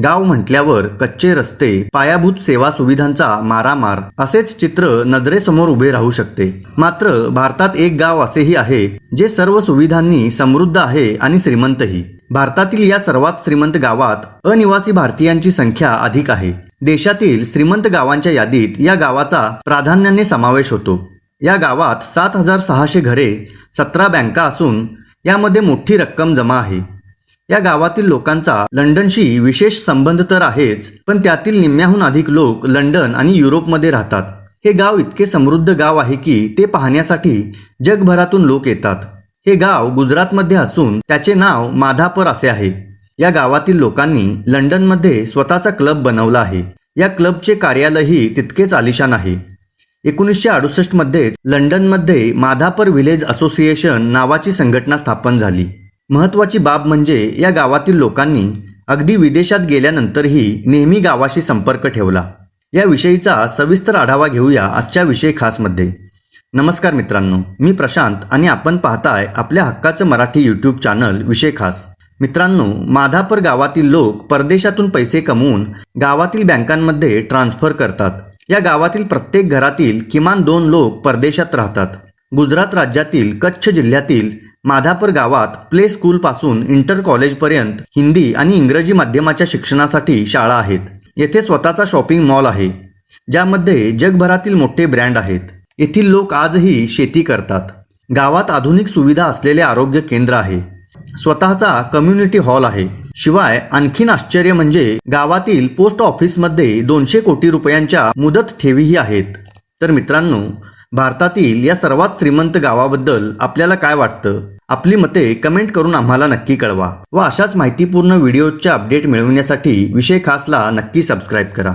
गाव म्हटल्यावर कच्चे रस्ते पायाभूत सेवा सुविधांचा मारामार असेच चित्र नजरेसमोर उभे राहू शकते. मात्र भारतात एक गाव असेही आहे जे सर्व सुविधांनी समृद्ध आहे आणि श्रीमंतही. भारतातील या सर्वात श्रीमंत गावात अनिवासी भारतीयांची संख्या अधिक आहे. देशातील श्रीमंत गावांच्या यादीत या गावाचा प्राधान्याने समावेश होतो. या गावात सात हजार सहाशे घरे सतरा बँका असून यामध्ये मोठी रक्कम जमा आहे. या गावातील लोकांचा लंडनशी विशेष संबंध तर आहेच पण त्यातील निम्म्याहून अधिक लोक लंडन आणि युरोपमध्ये राहतात. हे गाव इतके समृद्ध गाव आहे की ते पाहण्यासाठी जगभरातून लोक येतात. हे गाव गुजरातमध्ये असून त्याचे नाव माधापर असे आहे. या गावातील लोकांनी लंडनमध्ये स्वतःचा क्लब बनवला आहे. या क्लबचे कार्यालयही तितकेच आलिशान आहे. एकोणीसशे अडुसष्टमध्ये लंडनमध्ये माधापर व्हिलेज असोसिएशन नावाची संघटना स्थापन झाली. महत्वाची बाब म्हणजे या गावातील लोकांनी अगदी विदेशात गेल्यानंतरही नेहमी गावाशी संपर्क ठेवला. या विषयीचा सविस्तर आढावा घेऊया आजच्या विषय खासमध्ये. नमस्कार मित्रांनो मी प्रशांत आणि आपण पाहताय आपल्या हक्काचं मराठी यूट्यूब चॅनल विषय खास. मित्रांनो माधापर गावातील लोक परदेशातून पैसे कमवून गावातील बँकांमध्ये ट्रान्सफर करतात. या गावातील प्रत्येक घरातील किमान दोन लोक परदेशात राहतात. गुजरात राज्यातील कच्छ जिल्ह्यातील माधापर गावात प्ले स्कूलपासून इंटर कॉलेजपर्यंत हिंदी आणि इंग्रजी माध्यमाच्या शिक्षणासाठी शाळा आहेत. येथे स्वतःचा शॉपिंग मॉल आहे ज्यामध्ये जगभरातील मोठे ब्रँड आहेत. येथील लोक आजही शेती करतात. गावात आधुनिक सुविधा असलेले आरोग्य केंद्र आहे. स्वतःचा कम्युनिटी हॉल आहे. शिवाय आणखीन आश्चर्य म्हणजे गावातील पोस्ट ऑफिसमध्ये दोनशे कोटी रुपयांच्या मुदत ठेवीही आहेत. तर मित्रांनो भारतातील या सर्वात श्रीमंत गावाबद्दल आपल्याला काय वाटतं? आपली मते कमेंट करून आम्हाला नक्की कळवा. व अशाच माहितीपूर्ण व्हिडिओच्या अपडेट मिळवण्यासाठी विषय खासला नक्की सबस्क्राईब करा.